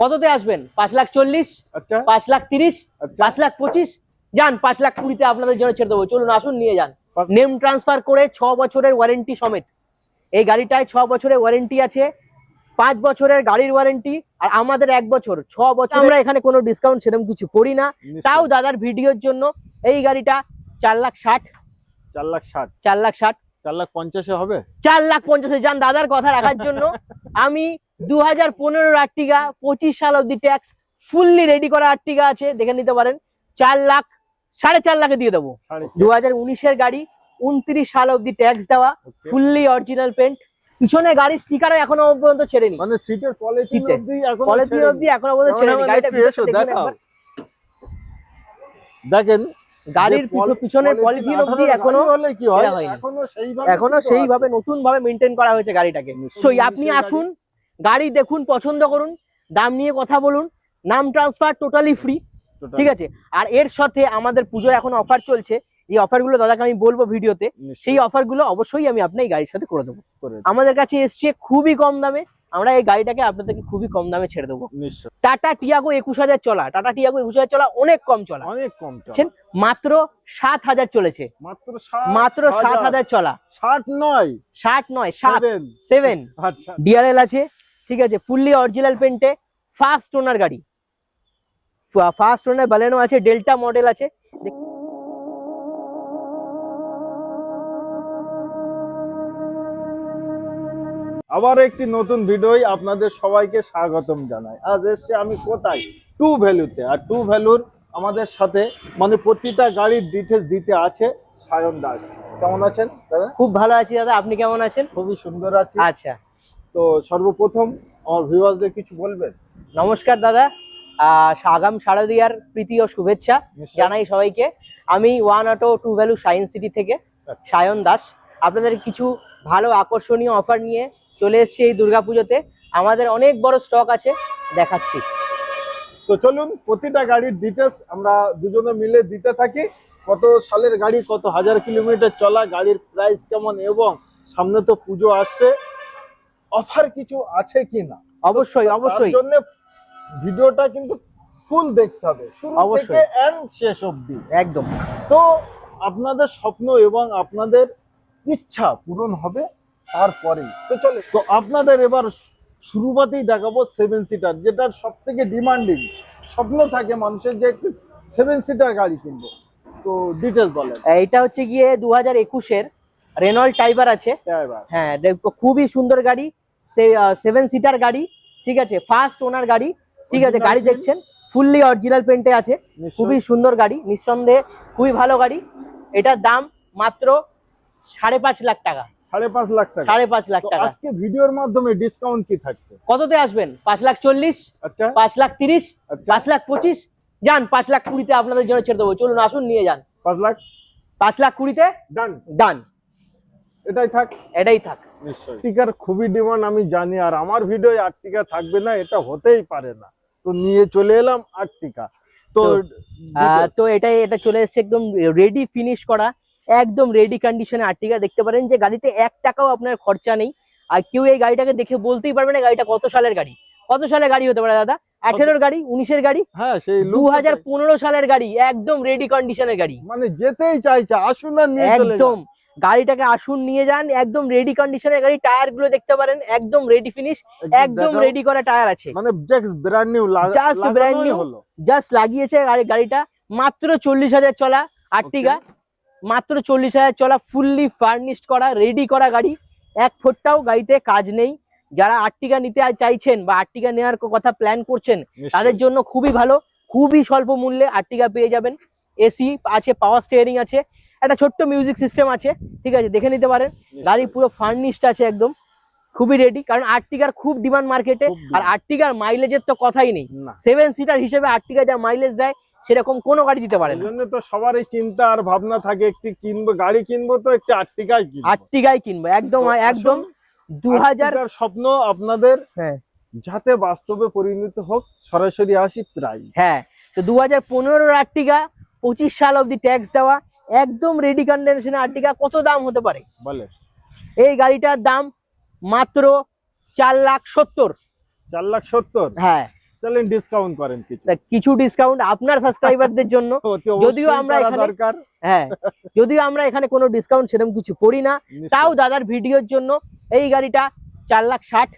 কততে আসবেন? পাঁচ লাখ চল্লিশ আচ্ছা। পাঁচ লাখ তিরিশ আচ্ছা। পাঁচ লাখ পঁচিশ? যান পাঁচ লাখ কুড়িতে আপনাদের জন্য ছেড়ে দেবো। চলুন আসুন নিয়ে যান। নেম ট্রান্সফার করে ছ বছরের ওয়ারেন্টি সমেত। এই গাড়িটায় ছ বছরের ওয়ারেন্টি আছে পাঁচ বছরের গাড়ির ওয়ারেন্টি আর আমাদের এক বছর। ছ বছর আমরা এখানে কোনো ডিসকাউন্ট সেরকম কিছু করি না। তাও দাদার ভিডিওর জন্য এই গাড়িটা চার লাখ ষাট। চার লাখ ষাট। চার লাখ ষাট। চার লাখ পঞ্চাশে হবে? চার লাখ পঞ্চাশে। যান দাদার কথা রাখার জন্য। আমি দু হাজার পনেরোর পঁচিশ সাল অব্দি ট্যাক্স ফুললি রেডি করা আছে দেখে নিতে পারেন। চার লাখ সাড়ে চার লাখে দিয়ে দেবো। সাড়ে দু হাজার উনিশের গাড়ি উনত্রিশ সাল অব্দি ট্যাক্স দেওয়া ফুললি অরিজিনাল পেন্ট পিছনে গাড়ির স্টিকারও এখনও পর্যন্ত ছেড়েনি। মানে সিটের পলিথিন অব্দি এখনও পর্যন্ত ছেড়েনি। গাড়িটা। একবার। দেখেন গাড়ির পিছনের পলিথিন অব্দি এখনও কি হয়? এখনও সেইভাবে। নতুন ভাবে মেনটেন করা হয়েছে গাড়িটাকে। সো আপনি আসুন। গাড়ি দেখুন পছন্দ করুন দাম নিয়ে কথা বলুন নাম ট্রান্সফার টোটালি ফ্রি ঠিক আছে? আর এর সাথে আমাদের পুজোর এখন অফার চলছে এই অফারগুলো দাদাকে আমি বলব ভিডিওতে সেই অফারগুলো অবশ্যই আমি আপনার এই গাড়ির সাথে করে দেবো। আমাদের কাছে এসছে খুবই কম দামে আমরা এই গাড়িটাকে আপনাদেরকে খুবই কম দামে ছেড়ে দেবো। টাটা টিয়াগো একুশ হাজার চলা টাটা টিয়াগো একুশ হাজার চলা অনেক কম চলা। অনেক কম? মাত্র সাত হাজার চলেছে। মাত্র সাত হাজার। চলা। ষাট নয়। ষাট নয় সাত সেভেন সেভেন আচ্ছা। ডিআরএল আছে। ঠিক আছে ফুললি অরিজিনাল পেন্টে ফার্স্ট ওনার গাড়ি। ফার্স্ট ওনার বালেনো আছে ডেল্টা মডেল আছে। আবার একটি নতুন ভিডিওই আপনাদের সবাইকে স্বাগতম জানাই। আজ এসছে আমি কোথায়? টু ভ্যালুতে আর টু ভ্যালুর আমাদের সাথে মানে প্রতিটা গাড়ির ডিটেলস দিতে আছে সায়ন দাস। কেমন আছেন দাদা? খুব ভালো আছি দাদা আপনি কেমন আছেন? খুবই সুন্দর আছে। আচ্ছা। তো সর্বপ্রথম আমার ভিউয়ার্সদের কিছু বলবেন? নমস্কার দাদা আগাম শারদিয়ার প্রীতি ও শুভেচ্ছা জানাই সবাইকে। আমি one auto true value science city থেকে আচ্ছা। সায়ন দাস। আপনাদের কিছু ভালো আকর্ষণীয় অফার নিয়ে চলে এসেছি এই দুর্গাপুজোতে। আমাদের অনেক বড় স্টক আছে দেখাচ্ছি। তো চলুন প্রতিটা গাড়ির ডিটেলস আমরা দুজনে মিলে দিতে থাকি। কত সালের গাড়ি কত হাজার কিলোমিটার চলা গাড়ির প্রাইস কেমন এবং সামনে তো পুজো আসছে। অফার কিছু আছে কি না অবশ্যই অবশ্যই। জন্য ভিডিওটা কিন্তু ফুল দেখতে হবে। শুরু। থেকে এন্ড শেষ অবধি। একদম। তো আপনাদের স্বপ্ন এবং আপনাদের ইচ্ছা পূরণ হবে তারপরেই। তো চলে তো আপনাদের এবার শুরুবাতেই দেখাবো সেভেন সিটার যেটার সব থেকে ডিমান্ডিং স্বপ্ন থাকে মানুষের যে একটু সেভেন সিটার গাড়ি কিনবো। তো ডিটেলস বলেন। এটা হচ্ছে গিয়ে দু হাজার একুশের রেনল্ড টাইবার আছে। হ্যাঁ দেখো খুবই সুন্দর গাড়ি। সেভেন সিটার গাড়ি ঠিক আছে? ফার্স্ট ওনার গাড়ি ঠিক আছে? গাড়ি দেখছেন? ফুললি অরিজিনাল পেন্টে আছে। খুবই সুন্দর গাড়ি নিঃসন্দেহে খুবই ভালো গাড়ি। এটার দাম মাত্র সাড়ে পাঁচ লাখ টাকা। সাড়ে পাঁচ লাখ টাকা। সাড়ে পাঁচ লাখ টাকা। আজকে ভিডিওর মাধ্যমে ডিসকাউন্ট কি কততে আসবেন? পাঁচ লাখ চল্লিশ আচ্ছা। পাঁচ লাখ তিরিশ আচ্ছা। পাঁচ লাখ পঁচিশ। যান পাঁচ লাখ কুড়িতে আপনাদের জন্য ছেড়ে দেবো। চলুন আসুন নিয়ে যান। পাঁচ লাখ? পাঁচ লাখ কুড়িতে? ডান ডান এটাই থাক। এটাই থাক। আর্টিকার খুবই ডিমান্ড আমি জানি আর আমার ভিডিও আর্টিকা থাকবে না এটা হতেই পারে না। তো নিয়ে চলে এলাম আর্টিকা তো তো, এটাই এটা চলে এসেছে একদম রেডি ফিনিশ করা একদম রেডি কন্ডিশনে আর্টিকা দেখতে পারেন যে গাড়িতে এক টাকাও আপনার খরচা নেই। আর কেউ এই গাড়িটাকে দেখে বলতেই পারবে না গাড়িটা কত সালের গাড়ি। কত সালের গাড়ি হতে পারে দাদা? আঠেরোর গাড়ি? উনিশের গাড়ি? হ্যাঁ সেই দু হাজার পনেরো সালের গাড়ি একদম রেডি কন্ডিশনের গাড়ি। মানে যেতেই চাইছে আসুন না নিয়ে একদম। গাড়িটাকে আসুন নিয়ে যান একদম রেডি কন্ডিশনের গাড়ি টায়ারগুলো দেখতে পারেন একদম রেডি ফিনিশ একদম রেডি করা টায়ার আছে। মানে just brand new Just brand new। হলো। জাস্ট লাগিয়েছে গাড়ি গাড়িটা। মাত্র চল্লিশ হাজার চলা আর্টিগা মাত্র চল্লিশ হাজার চলা ফুললি ফার্নিশড করা রেডি করা গাড়ি। এক ফুটটাও গাড়িতে কাজ নেই। যারা আর্টিগা নিতে চাইছেন বা আর্টিগা নেওয়ার কথা প্ল্যান করছেন তাদের জন্য খুবই ভালো। খুবই স্বল্প মূল্যে আর্টিগা পেয়ে যাবেন। এসি আছে পাওয়ার স্টিয়ারিং আছে। একটা ছোট্ট মিউজিক সিস্টেম আছে ঠিক আছে দেখে নিতে পারেন। গাড়ি পুরো ফার্নিশড আছে একদম খুবই রেডি কারণ আর্টিকার খুব ডিমান্ড মার্কেটে আর আর্টিকার মাইলেজের তো কথাই নেই। সেভেন সিটার হিসেবে আর্টিকা যা মাইলেজ দেয় সেরকম কোনো গাড়ি দিতে পারে জন্য তো সবারই চিন্তা আর ভাবনা থাকে একটি কিনবো গাড়ি কিনবো তো একটি আর্টিকাই কিনবো। আর্টিগাই কিনবো একদম একদম দু হাজার স্বপ্ন আপনাদের হ্যাঁ। যাতে বাস্তবে পরিণত হোক সরাসরি আসি প্রায়। হ্যাঁ তো দু হাজার পনেরোর আর্টিকা পঁচিশ সাল অব্দি ট্যাক্স দেওয়া একদম রেডি কন্ডিশনে আর্টিগা কত দাম হতে পারে? বলে। এই গাড়িটার দাম মাত্র চার লাখ সত্তর। চার লাখ সত্তর? হ্যাঁ। চলেন ডিসকাউন্ট করেন কিছু। কিছু ডিসকাউন্ট আপনার সাবস্ক্রাইবারদের জন্য। যদিও আমরা এখানে- দরকার। হ্যাঁ। যদিও আমরা এখানে কোনো ডিসকাউন্ট সেরকম কিছু করি না। তাও দাদার ভিডিওর জন্য এই গাড়িটা চার লাখ ষাট।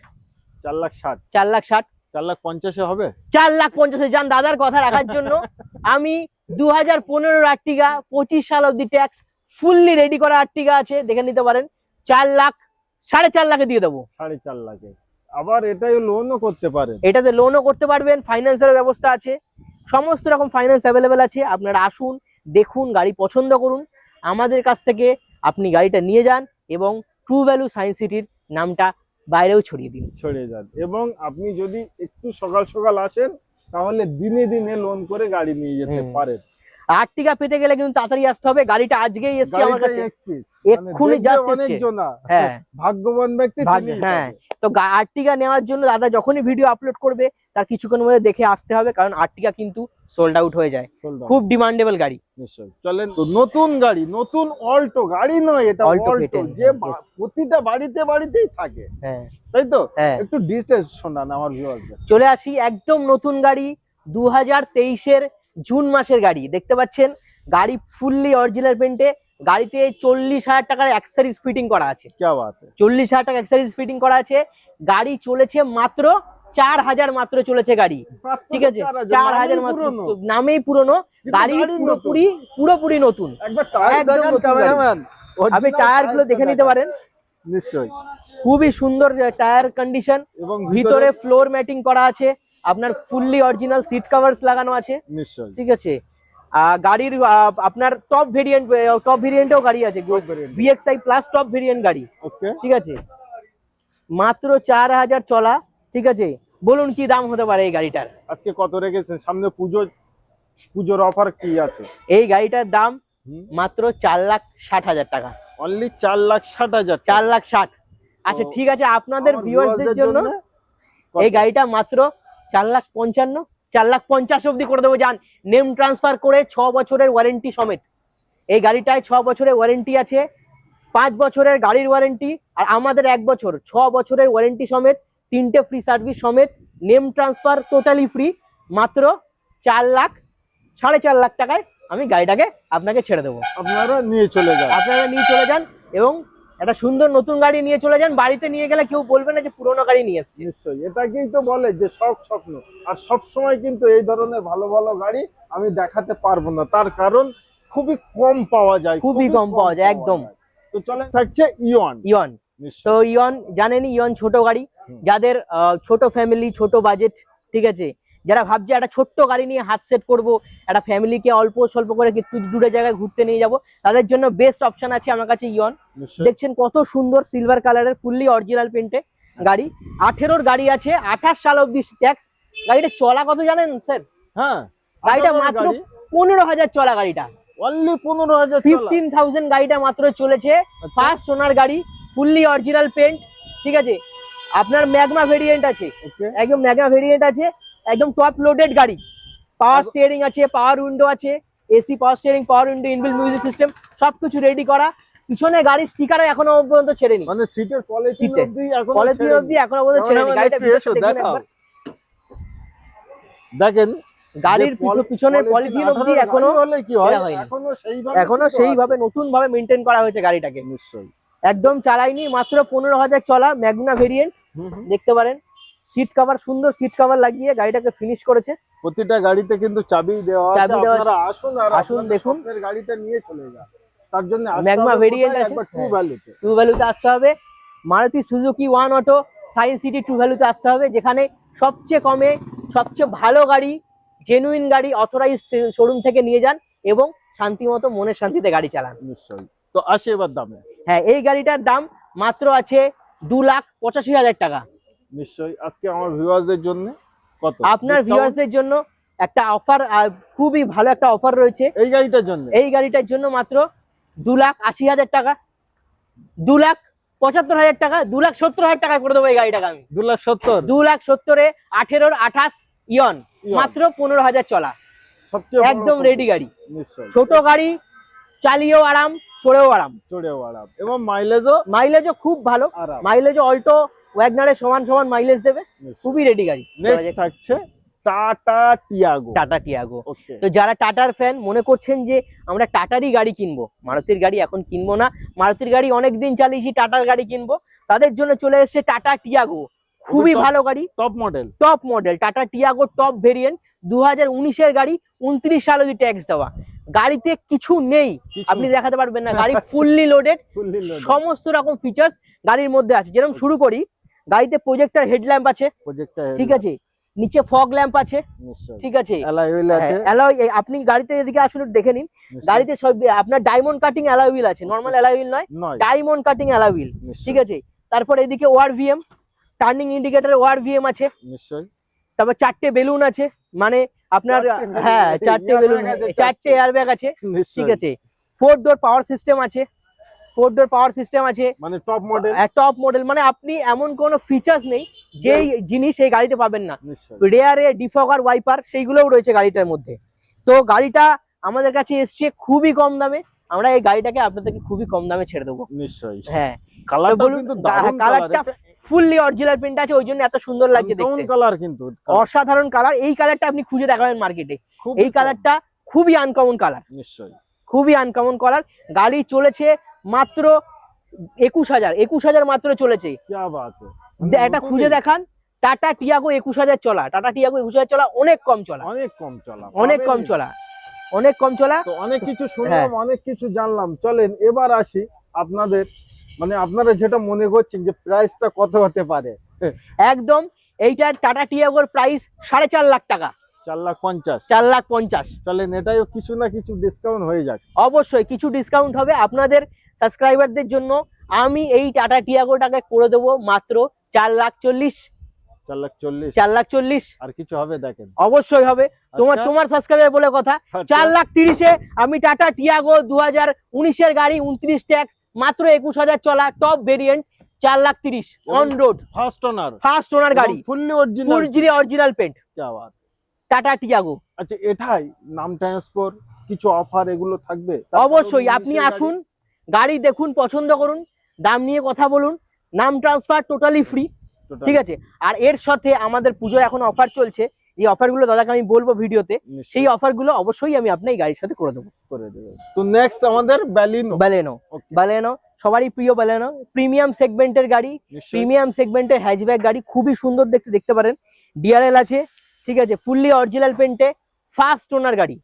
চার লাখ ষাট। চার লাখ ষাট। চার লাখ পঞ্চাশে হবে? চার লাখ পঞ্চাশে। যান দাদার কথা রাখার জন্য আমি দু হাজার পনেরোর আর্টিকা পঁচিশ সাল অব্দি ট্যাক্স ফুললি রেডি করা আর্টিকা আছে দেখে নিতে পারেন। চার লাখ সাড়ে চার লাখে দিয়ে দেবো। সাড়ে চার লাখে। আবার এটাই লোনও করতে পারেন। এটাতে লোনও করতে পারবেন ফাইন্যান্সের ব্যবস্থা আছে। সমস্ত রকম ফাইন্যান্স অ্যাভেলেবেল আছে আপনারা আসুন দেখুন গাড়ি পছন্দ করুন। আমাদের কাছ থেকে আপনি গাড়িটা নিয়ে যান এবং ট্রু ভ্যালু সায়েন্স সিটির নামটা বাইরেও ছড়িয়ে দিন। ছড়িয়ে যান। এবং আপনি যদি একটু সকাল সকাল আসেন তাহলে দিনে দিনে লোন করে গাড়ি নিয়ে যেতে পারে পারেন। আর্টিকা পেতে গেলে কিন্তু তাড়াতাড়ি আসতে হবে। গাড়িটা আজকেই এসছে আমার কাছে। এক্ষুনি জাস্ট এসছে। হ্যাঁ। ভাগ্যবান ব্যক্তি হ্যাঁ। তো আর্টিকা নেওয়ার জন্য দাদা যখনই ভিডিও আপলোড করবে তার কিছুক্ষণ মধ্যে দেখে আসতে হবে কারণ আর্টিকা কিন্তু সোল্ড আউট হয়ে যায়। খুব ডিমান্ডেবল গাড়ি। নিশ্চয়ই। চলেন তো নতুন গাড়ি নতুন অল্টো গাড়ি নয় এটা অল্টো যে প্রতিটা বাড়িতে বাড়িতেই থাকে। হ্যাঁ। তাই তো? হ্যাঁ। একটু ডিটেলস শোনান আমার ভিউয়ারদের চলে আসি একদম নতুন গাড়ি দু হাজার তেইশের জুন মাসের গাড়ি। দেখতে পাচ্ছেন গাড়ি ফুললি অরিজিনাল পেন্টে গাড়িতে চল্লিশ হাজার টাকার অ্যাক্সারিজ ফিটিং করা আছে। কে বাত। है চল্লিশ হাজার টাকা অ্যাক্সারিজ ফিটিং করা আছে। গাড়ি চলেছে মাত্র চার হাজার মাত্র চলেছে গাড়ি। ঠিক আছে? চার হাজার মাত্র। নামেই পুরনো। গাড়ি পুরোপুরি পুরোপুরি নতুন। আপনি টায়ারগুলো দেখে নিতে পারেন। নিশ্চয়ই। খুবই সুন্দর টায়ার কন্ডিশন এবং ভিতরে ফ্লোর ম্যাটিং করা আছে। আপনার ফুললি অরিজিনাল সিট কভারস লাগানো আছে। নিশ্চয়ই। ঠিক আছে? গাড়ির আপনার টপ ভেরিয়েন্ট টপ ভেরিয়েন্টেও গাড়ি আছে। ভিএক্সআই প্লাস টপ ভেরিয়েন্ট গাড়ি। ঠিক আছে? মাত্র চার হাজার চলা। ঠিক আছে? বলুন কি দাম হতে পারে এই গাড়িটার? আজকে কত রেখেছেন? সামনে পুজো পুজোর অফার কি আছে? এই গাড়িটার দাম মাত্র চার লাখ ষাট হাজার টাকা। অনলি চার লাখ ষাট হাজার চার লাখ ষাট। আচ্ছা ঠিক আছে আপনাদের ভিউয়ার্সদের জন্য এই গাড়িটা মাত্র চার লাখ পঞ্চান্ন চার লাখ পঞ্চাশ অব্দি করে দেবো যান। নেম ট্রান্সফার করে ছ বছরের ওয়ারেন্টি সমেত। এই গাড়িটায় ছ বছরের ওয়ারেন্টি আছে পাঁচ বছরের গাড়ির ওয়ারেন্টি আর আমাদের এক বছর ছ বছরের ওয়ারেন্টি সমেত তিনটে ফ্রি সার্ভিস সমেত নেম ট্রান্সফার টোটালি ফ্রি মাত্র চার লাখ সাড়ে চার লাখ টাকায় আমি গাড়িটাকে আপনাকে ছেড়ে দেবো। আপনারা নিয়ে চলে যান। আপনারা নিয়ে চলে যান এবং একটা সুন্দর নতুন গাড়ি নিয়ে চলে যান বাড়িতে নিয়ে গেলে কেউ বলবে না যে পুরোনো গাড়ি নিয়ে এসছে। নিশ্চয়ই এটাকেই তো বলে যে সব স্বপ্ন। আর সব সময় কিন্তু এই ধরনের ভালো ভালো গাড়ি আমি দেখাতে পারব না। তার কারণ খুবই কম পাওয়া যায় খুবই কম পাওয়া যায়, একদম। তো চলে থাকছে ইওয়ান ইয়ন তো ইয়ন জানেনই ইয়ন ছোট গাড়ি যাদের ছোট ফ্যামিলি ছোট বাজেট ঠিক আছে? যারা ভাবছে একটা ছোট্ট গাড়ি নিয়ে হাত সেট করব একটা ফ্যামিলিকে অল্প স্বল্প করে একটু দূরে জায়গায় ঘুরতে নিয়ে যাব তাদের জন্য বেস্ট অপশন আছে আমার কাছে ইয়ন। দেখছেন কত সুন্দর সিলভার কালারের ফুললি অরিজিনাল পেন্টে গাড়ি। আঠেরোর গাড়ি আছে আঠাশ সাল অব্দি ট্যাক্স গাড়িটা চলা কত জানেন স্যার হ্যাঁ গাড়িটা মাত্র পনেরো হাজার চলা গাড়িটা। অনলি পনেরো হাজার ফিফটিন থাউজেন্ড গাড়িটা মাত্র চলেছে। আচ্ছা। ফার্স্ট ওনার গাড়ি ফুললি অরিজিনাল পেন্ট ঠিক আছে? আপনার ম্যাগমা ভেরিয়েন্ট আছে। একদম ম্যাগমা ভেরিয়েন্ট আছে একদম টপ লোডেড গাড়ি। পাওয়ার স্টিয়ারিং আছে পাওয়ার উইন্ডো আছে AC power steering power window inbuilt music system সবকিছু রেডি করা। পিছনে গাড়ির স্টিকারও এখনও পর্যন্ত ছেড়েনি। মানে সিটের কোয়ালিটি অবধি এখন পলিথিন অব্দি এখনও পর্যন্ত ছেড়েনি। গাড়িটা দেখুন গাড়ির যে পল- পিছ- পিছনে polythene পলিথিন অব্দি এখনও এখনও সেইভাবে নতুন ভাবে মেনটেন করা হয়েছে গাড়িটাকে। নিশ্চয়ই। একদম চালাইনি মাত্র পনেরো হাজার চলা ম্যাগনা ভেরিয়েন্ট। দেখতে পারেন সিট কভার সুন্দর সিট কভার লাগিয়ে গাড়িটাকে ফিনিশ করেছে প্রতিটা গাড়িতে কিন্তু চাবি দেওয়া চাবি দেওয়া আসুন আর আসুন, দেখুন। গাড়িটা নিয়ে চলে যান তার জন্য? আছে? টু। টু ভ্যালুতে আসতে হবে Maruti Suzuki one auto science city true ভ্যালুতে আসতে হবে যেখানে সবচেয়ে কমে সবচেয়ে ভালো গাড়ি জেনুইন গাড়ি অথরাইজ শোরুম থেকে নিয়ে যান এবং শান্তিমতো মনের শান্তিতে গাড়ি চালান নিশ্চয়ই তো আসি এবার দামে হ্যাঁ এই গাড়িটার দাম মাত্র আছে দু লাখ পঁচাশি হাজার টাকা। নিশ্চয়ই। আজকে আমার ভিউয়ারদের জন্য কত? আপনার? ভিউয়ার্সদের জন্য একটা অফার খুবই ভালো একটা অফার রয়েছে। এই গাড়িটার জন্য? এই গাড়িটার জন্য মাত্র দু লাখ আশি হাজার টাকা। দু লাখ পঁচাত্তর হাজার টাকা দু লাখ সত্তর হাজার টাকা করে দেবো এই গাড়িটাকে আমি। দু লাখ সত্তর? দু লাখ সত্তরে আঠেরোর আঠাশ ইয়ন। মাত্র পনেরো হাজার চলা। একদম রেডি গাড়ি। ছোট গাড়ি চালিয়েও আরাম। চড়েও আরাম। চড়েও আরাম। এবং মাইলেজও মাইলেজও খুব ভালো। মাইলেজও অল্টো ওয়াগনারের সমান সমান মাইলেজ দেবে। খুবই রেডি গাড়ি। নেক্সট থাকছে টাটা টিয়াগো টাটা টিয়াগো তো যারা টাটার ফ্যান মনে করছেন যে আমরা টাটারই গাড়ি কিনবো। মারুতির গাড়ি এখন কিনবো না। মারুতির গাড়ি অনেক দিন চালিয়েছি টাটার গাড়ি কিনবো। তাদের জন্য চলে এসেছে টাটা টিয়াগো খুবই ভালো গাড়ি। Top model top model Tata Tiago top variant দু হাজার উনিশের গাড়ি উনত্রিশ সাল অব্দি ট্যাক্স দেওয়া। গাড়িতে কিছু নেই। আপনি দেখাতে পারবেন না গাড়ি ফুললি লোডেড সমস্ত রকম ফিচার্স গাড়ির মধ্যে আছে। যেরকম শুরু করি গাড়িতে প্রজেক্টর হেডল্যাম্প আছে। ঠিক আছে? নিচে ফগ ল্যাম্প আছে। ঠিক আছে? আপনি গাড়িতে এদিকে আসুন একটু দেখে নিন। গাড়িতে সব আপনার ডায়মন্ড কাটিং অ্যালয় হুইল আছে। নর্মাল অ্যালয় হুইল নয় ডায়মন্ড কাটিং নিশ্চয়ই, ঠিক আছে? তারপর এদিকে war VM turning indicator war VM আছে। নিশ্চয়ই। তারপর চারটে বেলুন আছে। মানে আপনার হ্যাঁ চারটে বেলুন চারটে। এয়ারব্যাগ আছে ঠিক আছে। ফোর ডোর পাওয়ার সিস্টেম আছে ফোর ডোর পাওয়ার সিস্টেম আছে। মানে টপ মডেল টপ মডেল মানে আপনি এমন কোনো ফিচার্স নেই যেই জিনিস এই গাড়িতে পাবেন না। রেয়ারে ডিফগার ওয়াইপার সেইগুলোও রয়েছে গাড়িটার মধ্যে। তো গাড়িটা আমাদের কাছে এসছে খুবই কম দামে। আমরা এই গাড়িটাকে আপনাদেরকে খুবই কম দামে ছেড়ে দেবো। নিশ্চয়ই। হ্যাঁ। কালারটা কিন্তু দারুণ কালারটা ফুললি অরিজিনাল প্রিন্ট আছে ওই জন্য এত সুন্দর লাগছে কালার দেখতে। কালার কিন্তু অসাধারণ কালার এই কালারটা আপনি খুঁজে দেখাবেন মার্কেটে এই কালারটা খুবই আনকমন কালার নিশ্চয়ই। খুবই আনকমন কালার গাড়ি চলেছে মাত্র একুশ হাজার একুশ হাজার মাত্র চলেছে। এটা খুঁজে দেখান টাটা টিয়াগো একুশ হাজার চলা টাটা টিয়াগো একুশ হাজার চলা অনেক কম চলা। অনেক কম চলা অনেক কম চলা অনেক কম চলা। অনেক কিছু হ্যাঁ। শুনলাম অনেক কিছু জানলাম। চলেন এবার আসি আপনাদের মানে আপনারা যেটা মনে করছেন যে প্রাইসটা কত হতে পারে? একদম এইটার টাটা টিয়াগোর প্রাইস সাড়ে চার লাখ টাকা। চার লাখ পঞ্চাশ। চার লাখ পঞ্চাশ। চলেন এটাইও কিছু না কিছু ডিসকাউন্ট হয়ে যাক। অবশ্যই কিছু ডিসকাউন্ট হবে। আপনাদের সাবস্ক্রাইবারদের জন্য আমি এই টাটা টিয়াগোটাকে করে দেবো মাত্র চার লাখ চল্লিশ। চার লাখ চল্লিশ। চার লাখ চল্লিশ। আর কিছু হবে দেখেন। অবশ্যই হবে। তোমার আচ্ছা, তোমার সাবস্ক্রাইবার বলে কথা। আচ্ছা, চার লাখ তিরিশে আমি টাটা টিয়াগো দু হাজার উনিশের গাড়ি উনত্রিশ ট্যাক্স মাত্র একুশ হাজার চলা টপ ভেরিয়েন্ট চার লাখ তিরিশ on road first owner first owner গাড়ি। Original original paint Tata Tiago আচ্ছা এটাই নাম ট্রান্সফার কিছু অফার এগুলো থাকবে? অবশ্যই আপনি আসুন গাড়ি দেখুন পছন্দ করুন দাম নিয়ে কথা বলুন নাম ট্রান্সফার টোটালি ফ্রি ঠিক আছে? আর এর সাথে আমাদের পুজো এখন অফার চলছে এই অফারগুলো দাদাকে আমি বলব ভিডিওতে সেই অফারগুলো অবশ্যই আমি আপনার গাড়ির সাথে করে দেবো। করে দেবে। তো নেক্সট আমাদের ব্যালিনো ব্যালেনো ব্যালেনো সবারই প্রিয় ব্যালেনো প্রিমিয়াম সেগমেন্টের গাড়ি প্রিমিয়াম সেগমেন্টের হ্যাচব্যাক গাড়ি খুবই সুন্দর দেখতে দেখতে পারেন। ডিআরএল আছে ঠিক আছে ফুললি অরিজিনাল পেন্টে ফার্স্ট ওনার গাড়ি।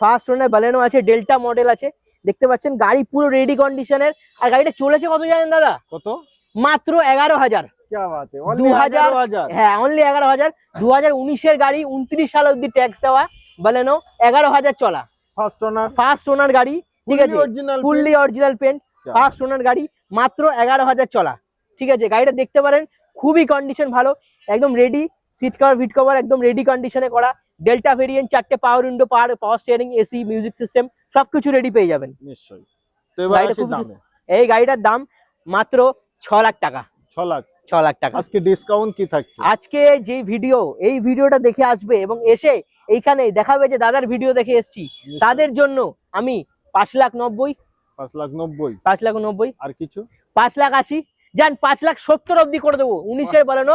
ফার্স্ট ওনার ব্যালেনো আছে ডেল্টা মডেল আছে দেখতে পাচ্ছেন গাড়ি পুরো রেডি কন্ডিশনের আর গাড়িটা চলেছে কত জানেন দাদা? কত? মাত্র এগারো হাজার। হ্যাঁ অনলি এগারো হাজার। হ্যাঁ, গাড়ি উনত্রিশ সাল অব্দি ট্যাক্স দেওয়া। বলেন এগারো হাজার চলা। ফার্স্ট ওনার ফার্স্ট ওনার গাড়ি ঠিক আছে? অরিজিনাল পেন্ট ফার্স্ট ওনার গাড়ি মাত্র এগারো হাজার চলা। ঠিক আছে? গাড়িটা দেখতে পারেন খুবই কন্ডিশন ভালো একদম রেডি সিট কভার ভিট কভার একদম রেডি কন্ডিশনে করা। ডেল্টা ভেরিয়েন্ট চারটে power window power power steering AC music system সবকিছু রেডি পেয়ে যাবেন। নিশ্চয়ই। এই গাড়িটার দাম মাত্র ছ লাখ টাকা। ছ লাখ। ছ লাখ টাকা। আজকে ডিসকাউন্ট কি থাকছে? আজকে যে ভিডিও এই ভিডিওটা দেখে আসবে এবং এসে এইখানে দেখাবে যে দাদার ভিডিও দেখে এসছি। তাদের জন্য আমি পাঁচ লাখ নব্বই। 5 লাখ 90 পাঁচ লাখ নব্বই। আর কিছু? পাঁচ লাখ আশি। যান পাঁচ লাখ সত্তর অব্দি করে দেবো। উনিশের বলেন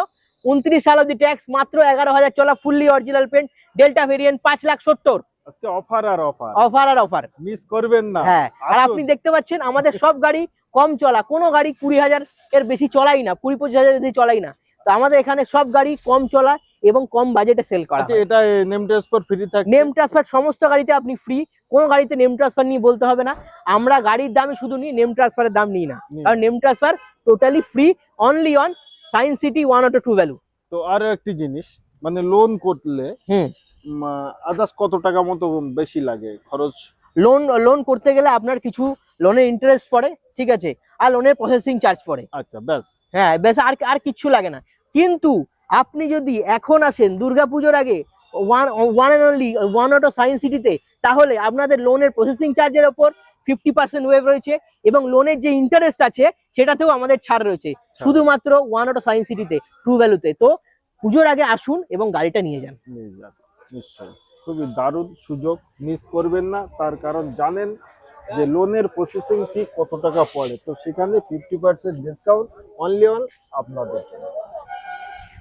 উনত্রিশ সাল অব্দি ট্যাক্স মাত্র এগারো হাজার চলা fully original paint Delta variant পাঁচ লাখ সত্তর। আজকে অফার আর অফার অফার আর অফার মিস করবেন না। হ্যাঁ আর আপনি দেখতে পাচ্ছেন আমাদের সব গাড়ি কম চলা কোনো গাড়ি কুড়ি হাজার এর বেশি চলাই না কুড়ি পঁচিশ হাজার বেশি চলাই না তো আমাদের এখানে সব গাড়ি কম চলা এবং কম বাজেটে সেল করা এটা name transfer free name transfer সমস্ত গাড়িতে আপনি ফ্রি কোনো গাড়িতে নেম ট্রান্সফার নিয়ে বলতে হবে না। আমরা গাড়ির দামই শুধু নিই নেম ট্রান্সফারের দাম নিই না। কারণ name transfer totally free only on Science City One Auto true value তো আর একটি জিনিস মানে লোন করলে হুম। আদার্স কত টাকা মতো বেশি লাগে খরচ? লোন লোন করতে গেলে আপনার কিছু লোনের ইন্টারেস্ট পড়ে ঠিক আছে? আর লোনের প্রসেসিং চার্জ পড়ে। আচ্ছা ব্যাস। হ্যাঁ বেশ আর আর কিচ্ছু লাগে না। কিন্তু আপনি যদি এখন আসেন দুর্গাপুজোর আগে one one and only One Auto Science সিটিতে তাহলে আপনাদের লোনের প্রসেসিং চার্জের ওপর ফিফটি পার্সেন্ট ওয়েভ রয়েছে এবং লোনের যে ইন্টারেস্ট আছে সেটাতেও আমাদের ছাড় রয়েছে। শুধুমাত্র ওয়ান অটো সায়েন্স সিটিতে ট্রু ভ্যালুতে তো পুজোর আগে আসুন এবং গাড়িটা নিয়ে যান। নিয়ে যান নিশ্চয়ই। খুবই দারুণ সুযোগ মিস করবেন না। তার কারণ জানেন যে লোনের প্রসেসিং ফি কত টাকা পড়ে? তো সেখানে fifty percent discount only on আপনাদের।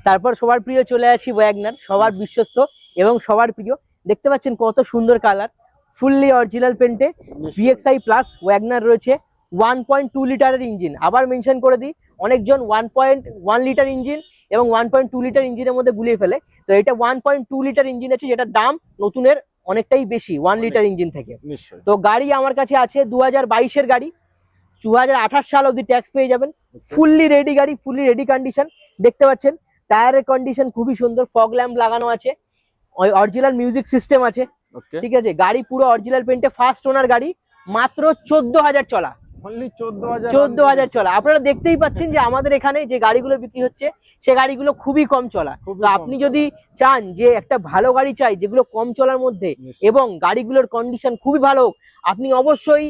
তারপর সবার প্রিয় চলে আসি ওয়াগনার সবার বিশ্বস্ত এবং সবার প্রিয়। দেখতে পাচ্ছেন কত সুন্দর কালার ফুললি অরিজিনাল পেন্টে ভিএক্সআই প্লাস ওয়াগনার রয়েছে ওয়ান পয়েন্ট টু লিটারের ইঞ্জিন আবার মেনশন করে দিই অনেকজন one point one litre engine এবং ওয়ান পয়েন্ট টু লিটার ইঞ্জিনের মধ্যে গুলিয়ে ফেলে। তো এটা one point two litre engine আছে যেটা দাম নতুনের অনেকটাই বেশি ওয়ান লিটার ইঞ্জিন থেকে। তো গাড়ি আমার কাছে আছে দু হাজার বাইশের গাড়ি দু হাজার আঠাশ সাল অব্দি ট্যাক্স পেয়ে যাবেন। ফুললি রেডি গাড়ি ফুললি রেডি কন্ডিশন দেখতে পাচ্ছেন? টায়ারের কন্ডিশন খুবই সুন্দর ফগ ল্যাম্প লাগানো আছে অরিজিনাল মিউজিক সিস্টেম আছে। ঠিক আছে? গাড়ি পুরো অরিজিনাল পেন্টে ফার্স্ট ওনার গাড়ি মাত্র চোদ্দ হাজার চলা। চোদ্দ হাজার চলা। আপনারা দেখতেই পাচ্ছেন যে আমাদের এখানে যে গাড়িগুলো বিক্রি হচ্ছে সে গাড়িগুলো খুবই কম চলা। তো আপনি যদি চান যে একটা ভালো গাড়ি চাই যেগুলো কম চলার মধ্যে এবং গাড়িগুলোর কন্ডিশন খুবই ভালো আপনি অবশ্যই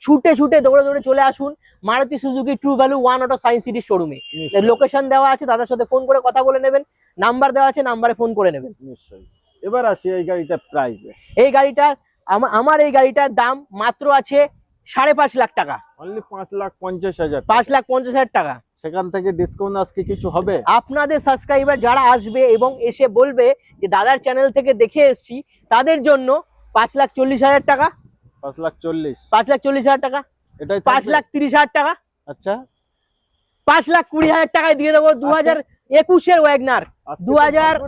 ছুটে ছুটে দৌড়ে দৌড়ে চলে আসুন Maruti Suzuki True Value One Auto Science সিটির শোরুমে। লোকেশন দেওয়া আছে দাদার সাথে ফোন করে কথা বলে নেবেন। নাম্বার দেওয়া আছে নাম্বারে ফোন করে নেবেন। নিশ্চয়ই। এবার আসি এই গাড়িটার প্রাইস এই গাড়িটার আমা- আমার এই গাড়িটার দাম মাত্র আছে সাড়ে পাঁচ লাখ টাকা। অনলি পাঁচ লাখ পঞ্চাশ হাজার পাঁচ লাখ পঞ্চাশ হাজার টাকা। সেখান থেকে ডিসকাউন্ট আজকে কিছু হবে? আপনাদের সাবস্ক্রাইবার যারা আসবে এবং এসে বলবে যে দাদার চ্যানেল থেকে দেখে এসেছি তাদের জন্য পাঁচ লাখ চল্লিশ হাজার টাকা। পাঁচ লাখ চল্লিশ। পাঁচ লাখ চল্লিশ হাজার টাকা। এটাই পাঁচ লাখ তিরিশ হাজার টাকা। আচ্ছা। পাঁচ লাখ কুড়ি হাজার টাকায় দিয়ে দেবো। দু হাজার একুশের ওয়াগনার দু হাজার-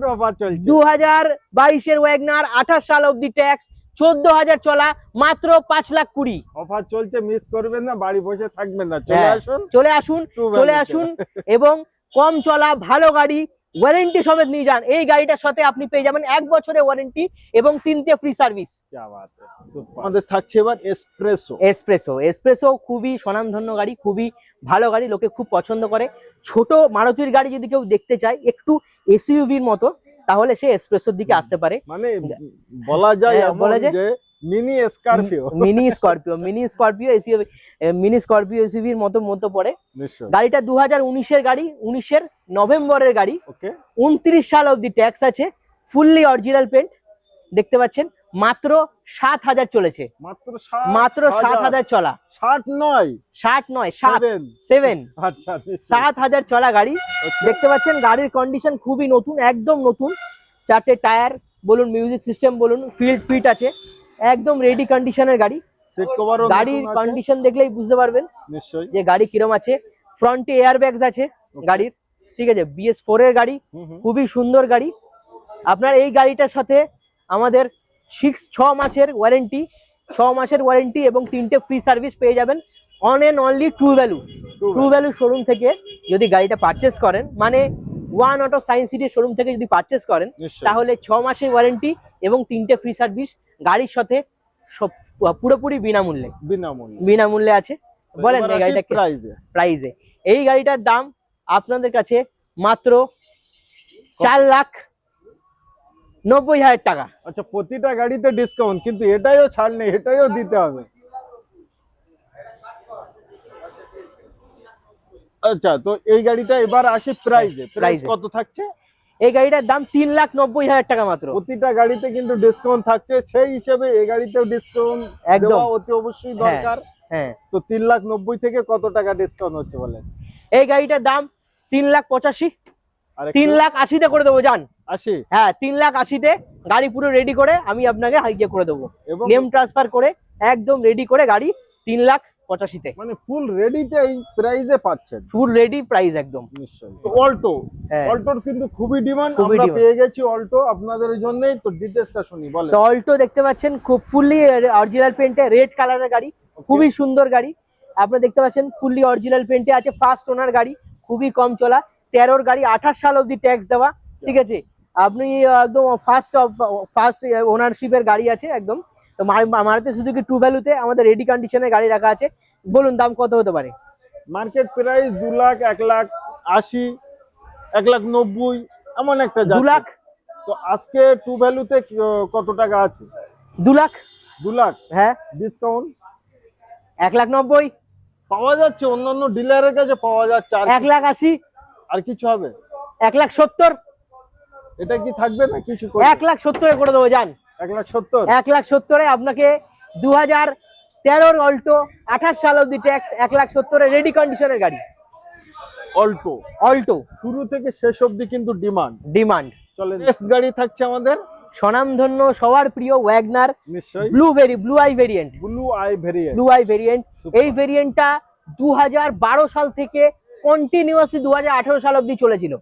দু হাজার বাইশের ওয়াগনার আঠাশ সাল অব্দি ট্যাক্স চোদ্দ হাজার চলা মাত্র পাঁচ লাখ কুড়ি। অফার চলছে মিস করবেন না বাড়ি বসে থাকবেন না। চলে হ্যাঁ, আসুন। চলে আসুন চলে আসুন এবং কম চলা ভালো গাড়ি ওয়ারেন্টি সমেত নিয়ে যান। এই গাড়িটার সাথে আপনি পেয়ে যাবেন এক বছরের ওয়ারেন্টি এবং তিনটে ফ্রি সার্ভিস আমাদের থাকছে এবার এসপ্রেসো এসপ্রেসো এসপ্রেসো খুবই স্বনামধন্য গাড়ি খুবই ভালো গাড়ি লোকে খুব পছন্দ করে। ছোট মারুতির গাড়ি যদি কেউ দেখতে চায় একটু এসইউভির মতো তাহলে সে এক্সপ্রেসোর দিকে আসতে পারে। মানে বলা যায় হ্যাঁ, বলা যায়। Mini Scorpio mini Scorpio mini Scorpio SUV mini Scorpio এসইউভির মতো মতো পড়ে গাড়িটা দু হাজার উনিশের গাড়ি উনিশের নভেম্বরের গাড়ি। ওকে সাল অবধি ট্যাক্স আছে ফুললি অরিজিনাল পেন্ট দেখতে পাচ্ছেন মাত্র সাত হাজার চলেছে। মাত্র সাত হাজার। চলা। ষাট নয়। ষাট নয় সাত সেভেন আচ্ছা নিশ্চয়ই। সাত হাজার চলা গাড়ি। দেখতে পাচ্ছেন গাড়ির কন্ডিশন খুবই নতুন একদম নতুন। চারটে টায়ার বলুন মিউজিক সিস্টেম বলুন ফিল্ড ফিট আছে। একদম রেডি কন্ডিশনের গাড়ি। গাড়ির কন্ডিশন দেখলেই বুঝতে পারবেন নিশ্চয়ই। যে গাড়ি কিরম আছে। ফ্রন্টে এয়ার ব্যাগস আছে গাড়ির। ঠিক আছে বিএস ফোর এর গাড়ি। খুবই সুন্দর গাড়ি। আপনার এই গাড়িটার সাথে আমাদের সিক্স ছ মাসের ওয়ারেন্টি ছ মাসের ওয়ারেন্টি এবং তিনটে ফ্রি সার্ভিস পেয়ে যাবেন on and only true value true value showroom থেকে যদি গাড়িটা পারচেস করেন মানে ওয়ান অটো সায়েন্স সিটির শোরুম থেকে যদি পারচেস করেন তাহলে ছ মাসের ওয়ারেন্টি এবং তিনটে ফ্রি সার্ভিস গাড়ির সাথে পুরোপুরি বিনামূল্যে। বিনামূল্যে। বিনামূল্যে আছে। বলেন এই গাড়িটা প্রাইজে এই গাড়িটার দাম আপনাদের কাছে মাত্র চার লাখ নব্বই হাজার টাকা। আচ্ছা প্রতিটা গাড়িতে ডিসকাউন্ট কিন্তু এটাইও ছাড় নেই এটাইও দিতে হবে। আচ্ছা তো এই গাড়িটা এবার আসি প্রাইসে প্রাইস কত থাকছে? এই গাড়িটার দাম তিন লাখ নব্বই হাজার টাকা মাত্র। প্রতিটা গাড়িতে কিন্তু ডিসকাউন্ট থাকছে সেই হিসেবে এই গাড়িতেও ডিসকাউন্ট একদম। অতি অবশ্যই দরকার। হ্যাঁ। তো তিন লাখ নব্বই থেকে কত টাকা ডিসকাউন্ট হচ্ছে বলে এই গাড়িটার দাম তিন লাখ পঁচাশি। তিন লাখ আশিতে করে দেবো যান আশি? হ্যাঁ তিন লাখ আশিতে গাড়ি পুরো রেডি করে আমি আপনাকে হাইকে করে দেবো। নেম ট্রান্সফার করে একদম রেডি করে গাড়ি তিন লাখ পঁচাশিতে। মানে ফুল রেডিতে এই প্রাইসে পাচ্ছেন। ফুল রেডি প্রাইস একদম। নিশ্চয়ই। অল্টো অল্টোর কিন্তু খুবই ডিমান্ড আমরা পেয়ে গেছি অল্টো আপনাদের জন্যই। তো শুনি তো অল্টো দেখতে পাচ্ছেন খুব ফুললি অরিজিনাল পেন্টে রেড কালারের গাড়ি। খুবই সুন্দর গাড়ি। আপনারা দেখতে পাচ্ছেন ফুললি অরিজিনাল পেন্টে আছে ফার্স্ট ওনার গাড়ি। খুবই কম চলা। তেরোর গাড়ি আঠাশ সাল অব্দি ট্যাক্স দেওয়া ঠিক আছে? আপনি একদম ফার্স্ট ফার্স্ট ওনারশিপের গাড়ি আছে একদম। তো মারুতি সুজুকি টু ভ্যালুতে আমাদের রেডি কন্ডিশনের গাড়ি রাখা আছে। বলুন দাম কত হতে পারে? মার্কেট প্রাইস দু লাখ এক লাখ আশি এক লাখ নব্বই এমন একটা দু লাখ? তো আজকে টু ভ্যালুতে কত টাকা আছে? দু লাখ? দু লাখ। হ্যাঁ। ডিসকাউন্ট এক লাখ নব্বই? পাওয়া যাচ্ছে অন্যান্য ডিলারের কাছে পাওয়া যাচ্ছে এক লাখ আশি? আর কিছু হবে? এক লাখ সত্তর। এটা কি থাকবে না কিছু এক লাখ সত্তরে করে দেবো যান। এক লাখ সত্তর? এক লাখ সত্তরে আপনাকে দু হাজার তেরোর অল্টো আঠাশ সাল অব্দি ট্যাক্স এক লাখ সত্তরে রেডি কন্ডিশনের গাড়ি। অল্টো? অল্টো। শুরু থেকে শেষ অবধি কিন্তু ডিমান্ড ডিমান্ড চলে গাড়ি থাকছে আমাদের। স্বনামধন্য সবার প্রিয় WagonR blue very blue I variant blue I variant blue I variant এই ভেরিয়েন্টটা দু হাজার বারো সাল থেকে কন্টিনিউয়াসলি দু হাজার আঠেরো সাল অব্দি চলেছিল।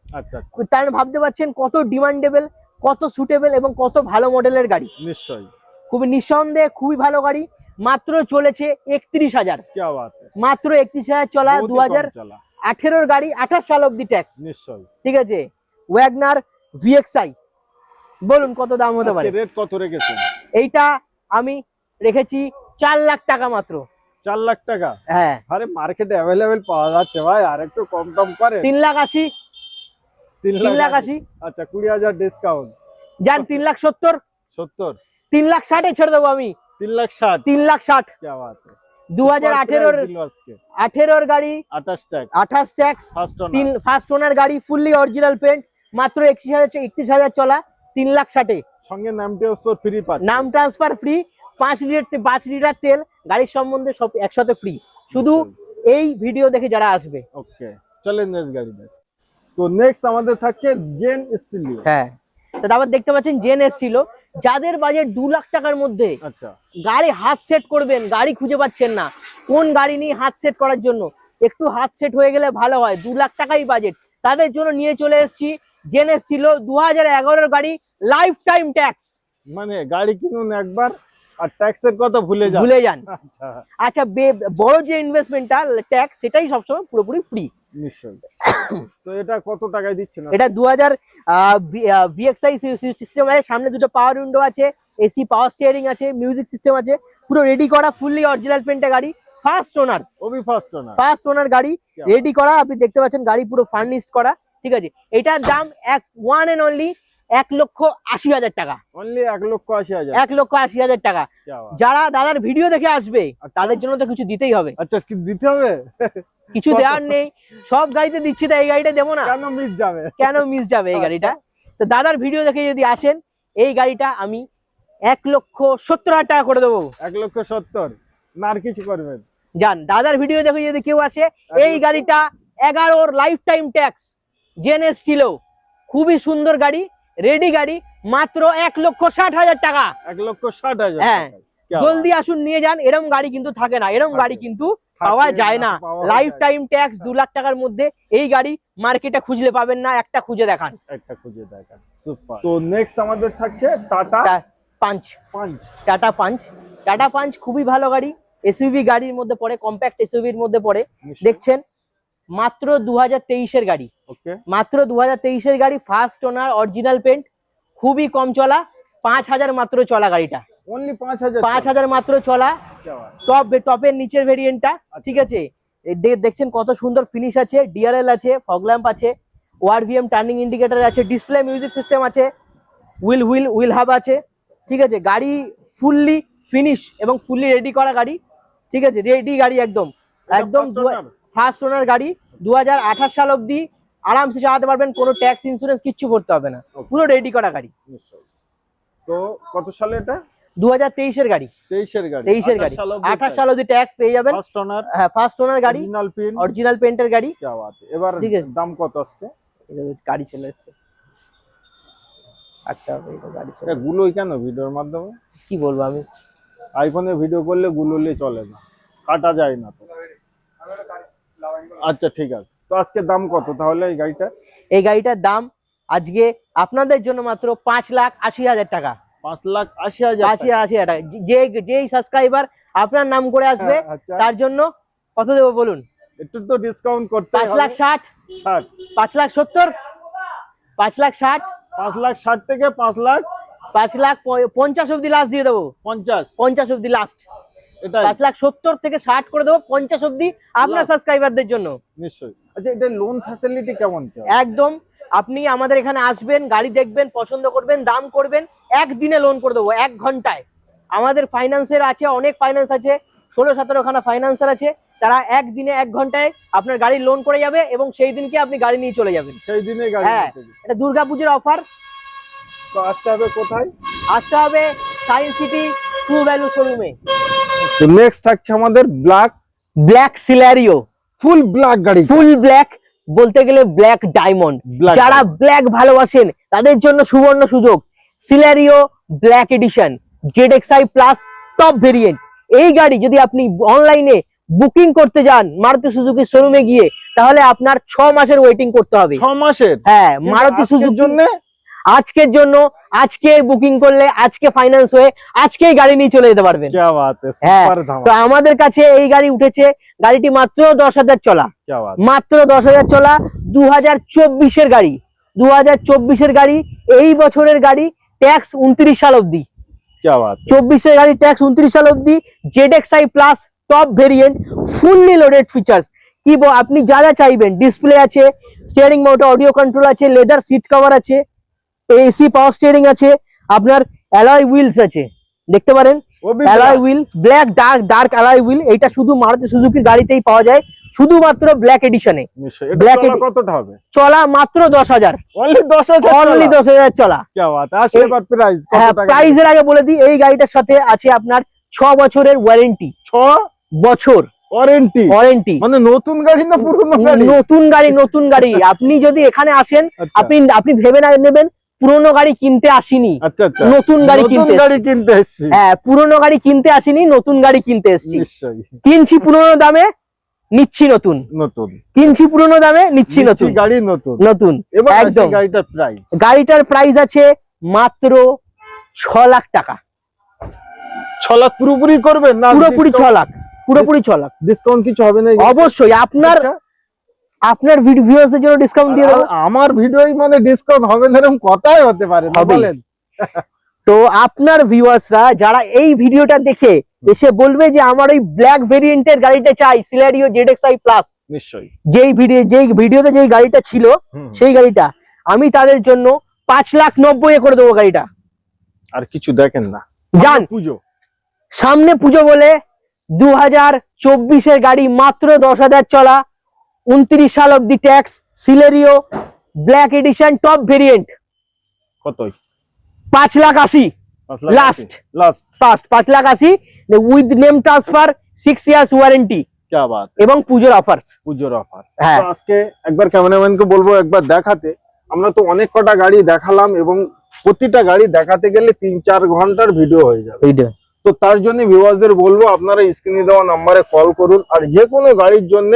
তার মানে ভাবতে পারছেন কত ডিমান্ডেবল কত সুটেবল এবং কত ভালো মডেলের গাড়ি। নিশ্চয়ই। খুবই নিঃসন্দেহে খুবই ভালো গাড়ি মাত্র চলেছে একত্রিশ হাজার। মাত্র একত্রিশ হাজার চলা দু হাজার আঠেরোর গাড়ি আঠাশ সাল অব্দি ট্যাক্স নিশ্চয় ঠিক আছে? ওয়াগনার ভিএক্সআই বলুন কত দাম হতে পারে? এইটা আমি রেখেছি চার লাখ টাকা মাত্র। চার লাখ টাকা? হ্যাঁ। আরে মার্কেটে অ্যাভেলেবেল পাওয়া যাচ্ছে ভাই আর একটু কম টম করে। তিন লাখ আশি। তিন লাখ আশি। আচ্ছা কুড়ি হাজার ডিসকাউন্ট যান তিন লাখ সত্তর। সত্তর? তিন লাখ ষাটে ছেড়ে দেবো আমি। তিন লাখ ষাট? তিন লাখ ষাট। দু হাজার আঠেরোর আঠেরোর গাড়ি। আঠাশ ট্যাক্স আঠাশ ট্যাক্স ফার্স্ট ওনার গাড়ি ফুললি অরিজিনাল পেন্ট মাত্র একত্রিশ হাজার একত্রিশ হাজার চলা। তিন লাখ ষাটে। সঙ্গে নাম ট্রান্সফার ফ্রি নাম ট্রান্সফার ফ্রি পাঁচ লিটার পাঁচ লিটার তেল গাড়ির সম্বন্ধে সব একসাথে ফ্রি শুধু এই ভিডিও দেখে যারা আসবে। ওকে চলেন নেক্সট গাড়ি দেখ। তো নেক্সট আমাদের থাকছে জেন স্টিলিও হ্যাঁ তো তারপর দেখতে পাচ্ছেন জেন এসছিল যাদের বাজেট দু লাখ টাকার মধ্যে আচ্ছা। গাড়ি হাত সেট করবেন গাড়ি খুঁজে পাচ্ছেন না। কোন গাড়ি নিয়ে হাত সেট করার জন্য? একটু হাত সেট হয়ে গেলে ভালো হয় দু লাখ টাকাই বাজেট তাদের জন্য নিয়ে চলে এসেছি জেন এসছিল দু হাজার এগারোর গাড়ি লাইফ টাইম ট্যাক্স মানে গাড়ি কিনুন একবার আর ট্যাক্সের কথা ভুলে যান। ভুলে যান। আচ্ছা। আচ্ছা বড় যে ইনভেস্টমেন্টটা ট্যাক্স সেটাই সবসময় পুরোপুরি ফ্রি নিশ্চয়ই। তো এটা কত টাকায় দিচ্ছেন এটা ভিএক্সআই সিস্টেম আছে। সামনে দুটো পাওয়ার উইন্ডো আছে এসি পাওয়ার স্টিয়ারিং আছে মিউজিক সিস্টেম আছে। পুরো রেডি করা ফুললি অরিজিনাল পেন্টে গাড়ি। ফার্স্ট ওনার ওবি ফার্স্ট না ফার্স্ট ওনার গাড়ি রেডি করা। আপনি দেখতে পাচ্ছেন গাড়ি পুরো ফার্নিশড করা। ঠিক আছে? এটার দাম এক ওয়ান এন্ড অনলি এক লক্ষ আশি হাজার টাকা। অনলি এক লক্ষ আশি হাজার। এক লক্ষ আশি হাজার টাকা। যারা দাদার ভিডিও দেখে আসবে তাদের জন্য তো কিছু দিতেই হবে। আচ্ছা দিতে হবে? কিছু দেওয়ার নেই। সব গাড়িতে দিচ্ছি তাই এই গাড়িটা দেবো না। কেন মিস যাবে? কেন মিস যাবে এই গাড়িটা? আচ্ছা। তো দাদার ভিডিও দেখে যদি আসেন এই গাড়িটা আমি এক লক্ষ সত্তর হাজার টাকা করে দেবো। এক লক্ষ সত্তর। না আর কিছু করবেন। যান দাদার ভিডিও দেখে যদি কেউ আসে এই গাড়িটা এগারোর লাইফ টাইম ট্যাক্স জেনেস ছিল খুবই সুন্দর গাড়ি। রেডি গাড়ি মাত্র এক লক্ষ ষাট হাজার টাকা। এক লক্ষ ষাট হাজার হ্যাঁ জলদি আসুন নিয়ে যান এরম গাড়ি কিন্তু থাকে না এরম গাড়ি কিন্তু পাওয়া যায় না। লাইফ টাইম ট্যাক্স দু লাখ টাকার মধ্যে এই গাড়ি মার্কেটে খুঁজলে পাবেন না একটা খুঁজে দেখান। একটা খুঁজে দেখান। তো নেক্সট আমাদের থাকছে Tata Punch Punch Tata Punch Tata Punch খুবই ভালো গাড়ি। এসইউভি গাড়ির মধ্যে পড়ে কম্প্যাক্ট এসইউভির মধ্যে পড়ে। দেখছেন? মাত্র দু হাজার তেইশের গাড়ি। মাত্র দু হাজার তেইশের গাড়ি ফার্স্ট ওনার অরিজিনাল পেন্ট খুবই কম চলা পাঁচ হাজার মাত্র চলা গাড়িটা। পাঁচ হাজার মাত্র চলা টপ টপের নিচের ভেরিয়েন্টটা ঠিক আছে? দেখছেন কত সুন্দর ফিনিশ আছে ডিআরএল আছে ফগল্যাম্প আছে ওয়ারভিএম টার্নিং ইন্ডিকেটার আছে ডিসপ্লে মিউজিক সিস্টেম আছে হুইল হুইল হুইল হাব আছে ঠিক আছে? গাড়ি ফুললি ফিনিশ এবং ফুললি রেডি করা গাড়ি ঠিক আছে? রেডি গাড়ি একদম। একদম ফার্স্ট ওনার গাড়ি দুহাজার আঠাশ সাল অবধি আরামসে চালাতে পারবেন কোনো ট্যাক্স ইন্স্যুরেন্স কিচ্ছু করতে হবে না। পুরো রেডি করা গাড়ি। তো কত সালে এটা? তেইশের গাড়ি। তেইশের গাড়ি। আঠাশ সাল ট্যাক্স পেয়ে যাবেন। হ্যাঁ ফার্স্ট ওনার গাড়ি। অরিজিনাল পেন্টের গাড়ি। এবার ঠিক আছে। দাম কত গাড়ি চলে গাড়ি গুলোই কেন ভিডিওর মাধ্যমে? কি বলব আমি? আইফোনে ভিডিও করলে গুলোলে চলে না। কাটা যায় না তো। আচ্ছা ঠিক আছে। তো আজকে দাম কত তাহলে এই গাড়িটা এই গাড়িটার দাম আজকে আপনাদের জন্য মাত্র পাঁচ লাখ আশি হাজার টাকা। পাঁচ লাখ আশি হাজার আশি আশি হাজার টাকা। যে যেই সাবস্ক্রাইবার আপনার নাম করে আসবে হ্যাঁ, আচ্ছা। তার জন্য কত দেবো বলুন? একটু তো ডিসকাউন্ট করতে পাঁচ লাখ ষাট। ষাট। পাঁচ লাখ সত্তর। পাঁচ লাখ ষাট। পাঁচ লাখ ষাট থেকে পাঁচ লাখ পাঁচ লাখ পঞ্চাশ অব্দি লাস্ট দিয়ে দেবো। পঞ্চাশ। পঞ্চাশ অব্দি লাস্ট পাঁচ লাখ সত্তর থেকে ষাট করে দেবো পঞ্চাশ অব্দি আপনার সাবস্ক্রাইবারদের জন্য। নিশ্চয়ই। আচ্ছা এটা লোন ফ্যাসিলিটি কেমন কি একদম আপনি আমাদের এখানে আসবেন গাড়ি দেখবেন পছন্দ করবেন দাম করবেন একদিনে লোন করে দেবো এক ঘন্টায়। আমাদের ফাইন্যান্সের আছে অনেক ফাইন্যান্স আছে ষোলো সতেরো খানা ফাইন্যান্সার আছে তারা একদিনে এক ঘন্টায় আপনার গাড়ির লোন করে যাবে এবং সেই দিনকে আপনি গাড়ি নিয়ে চলে যাবেন। সেই দিনে গাড়ি হ্যাঁ। এটা দুর্গাপুজোর অফার তো আসতে হবে কোথায়? আসতে হবে সায়েন্স সিটি টু ভ্যালু শোরুমে তো নেক্সট থাকছে আমাদের black black Celerio full black গাড়ি। ফুল ব্ল্যাক বলতে গেলে ব্ল্যাক ডায়মন্ড যারা ব্ল্যাক ভালোবাসেন তাদের জন্য সুবর্ণ সুযোগ। Celerio black edition Z XI plus top variant এই গাড়ি যদি আপনি অনলাইনে বুকিং করতে যান মারুতি সুজুকি শোরুমে গিয়ে তাহলে আপনার ছ মাসের ওয়েটিং করতে হবে। ছ মাসের? হ্যাঁ মারুতি আজকের সুজুকি জন্য আজকের জন্য আজকে বুকিং করলে আজকে ফাইন্যান্স হয়ে আজকেই গাড়ি নিয়ে চলে যেতে পারবেন। হ্যাঁ তো আমাদের কাছে এই গাড়ি উঠেছে গাড়িটি মাত্র দশ হাজার চলা। মাত্র দশ হাজার চলা দু হাজার চব্বিশের গাড়ি। দু হাজার চব্বিশের গাড়ি এই বছরের গাড়ি ট্যাক্স উনত্রিশ সাল অব্দি চব্বিশের গাড়ি ট্যাক্স উনত্রিশ সাল অব্দি Z X I plus top variant fully loaded features কি আপনি যা যা চাইবেন ডিসপ্লে আছে স্টিয়ারিং মোটর অডিও কন্ট্রোল আছে লেদার সিট কভার আছে এসি পাওয়ার স্টিয়ারিং আছে আপনার অ্যালয় হুইলস আছে দেখতে পারেন? Alloy wheel black dark dark alloy wheel এটা শুধু মারুতি সুজুকির গাড়িতেই পাওয়া যায় শুধুমাত্র ব্ল্যাক এডিশনে ব্ল্যাক কতটা হবে? চলা মাত্র দশ হাজার। অনলি দশ হাজার চলা। প্রাইস হ্যাঁ, এর আগে বলে দিই এই গাড়িটার সাথে আছে আপনার ছ বছরের ওয়ারেন্টি ছ বছর। ওয়ারেন্টি ওয়ারেন্টি মানে নতুন গাড়ি না পুরনো গাড়ি? নতুন গাড়ি নতুন গাড়ি। আপনি যদি এখানে আসেন আচ্ছা। আপনি আপনি ভেবে নেবেন পুরনো গাড়ি কিনতে আসিনি। আচ্ছা আচ্ছা। নতুন গাড়ি কিনতে গাড়ি কিনতে এসেছি। হ্যাঁ পুরনো গাড়ি কিনতে আসিনি নতুন গাড়ি কিনতে এসেছি। কিনছি পুরনো দামে নিচ্ছি নতুন। নতুন। কিনছি পুরনো দামে নিচ্ছি নিচ্ছি নতুন। গাড়ি নতুন। নতুন একদম। গাড়িটার প্রাইস গাড়িটার প্রাইস আছে মাত্র ছ লাখ টাকা। ছ লাখ পুরোপুরি করবেন না? পুরোপুরি ছ লাখ পুরোপুরি ছ লাখ। ডিসকাউন্ট কিছু হবে না অবশ্যই আপনার আচ্ছা, আপনার ভিউয়ার্সদের জন্য ডিসকাউন্ট দিয়ে দেবো। আমার ভিডিওই মানে ডিসকাউন্ট হবে না এরকম কথাই হতে পারে বলেন? তো আপনার ভিউয়ার্সরা যারা এই ভিডিওটা দেখে এসে বলবে যে আমার ওই ব্ল্যাক ভেরিয়েন্টের গাড়িটা চাই সিলারিও প্লাস নিশ্চয়ই। যেই ভিডিও যেই ভিডিওতে যেই গাড়িটা ছিল সেই গাড়িটা আমি তাদের জন্য পাঁচ লাখ নব্বই করে দেবো গাড়িটা। আর কিছু দেখেন না। যান পুজো। সামনে পুজো বলে দু হাজার চব্বিশের গাড়ি মাত্র দশ হাজার চলা। উনত্রিশ সাল অব্দি tax Celerio black edition top variant কত পাঁচ লাখ আশি। লাস্ট লাস্ট ফার্স্ট পাঁচ লাখ আশি। With name transfer six years warranty এবং পুজোর অফার পুজোর অফার হ্যাঁ। আজকে একবার ক্যামেরাম্যানকে বলব একবার দেখাতে। আমরা তো অনেক কটা গাড়ি দেখালাম এবং প্রতিটা গাড়ি দেখাতে গেলে তিন চার ঘণ্টার ভিডিও হয়ে যাবে। তো তার জন্য ভিউয়ার্সদের বলব আপনারা স্ক্রিনে দেওয়া নম্বরে কল করুন। আর যে কোনো গাড়ির জন্য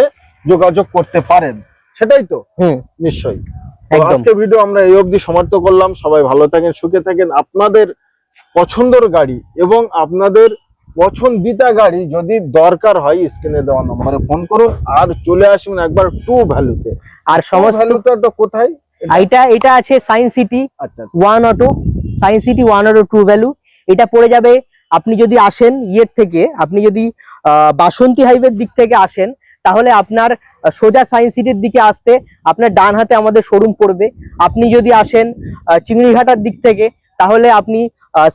যোগাযোগ করতে পারেন। সেটাই তো? নিশ্চয়ই। আজকে ভিডিও আমরা এই অবধি সমাপ্ত করলাম। সবাই ভালো থাকেন সুখে থাকেন। আপনাদের পছন্দের গাড়ি এবং আপনাদের পছন্দিতা গাড়ি যদি দরকার হয় স্ক্রিনে দেওয়া নম্বরে ফোন করুন। আর চলে আসুন একবার টু ভ্যালুতে আর সমস্ত ভ্যালুটা কোথায়? এটা এটা আছে Science City One Auto Science City One Auto true value এটা পড়ে যাবে। আপনি যদি আসেন ইয়ের থেকে আপনি যদি আহ, বাসন্তী হাইওয়ের দিক থেকে আসেন তাহলে আপনার সোজা সায়েন্স সিটির দিকে আসতে আপনার ডান হাতে আমাদের শোরুম পড়বে। আপনি যদি আসেন চিংড়িঘাটার দিক থেকে তাহলে আপনি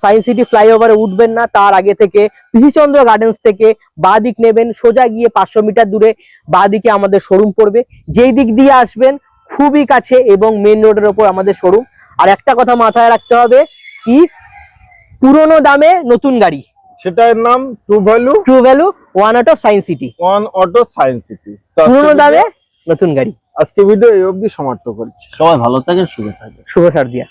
সায়েন্স সিটি ফ্লাইওভারে উঠবেন না। তার আগে থেকে পিসিচন্দ্র গার্ডেন্স থেকে বা দিক নেবেন। সোজা গিয়ে পাঁচশো মিটার দূরে বা দিকে আমাদের শোরুম পড়বে। যেই দিক দিয়ে আসবেন খুবই কাছে এবং মেন রোডের ওপর আমাদের শোরুম। আর একটা কথা মাথায় রাখতে হবে কি পুরনো দামে নতুন গাড়ি। সেটার নাম true value true value One Auto Science City One Auto Science City পুরনো দামে নতুন গাড়ি। আজকে ভিডিও এই অবধি সমাপ্ত করছি। সবাই ভালো থাকেন শুভ থাকেন। শুভ সারদিয়া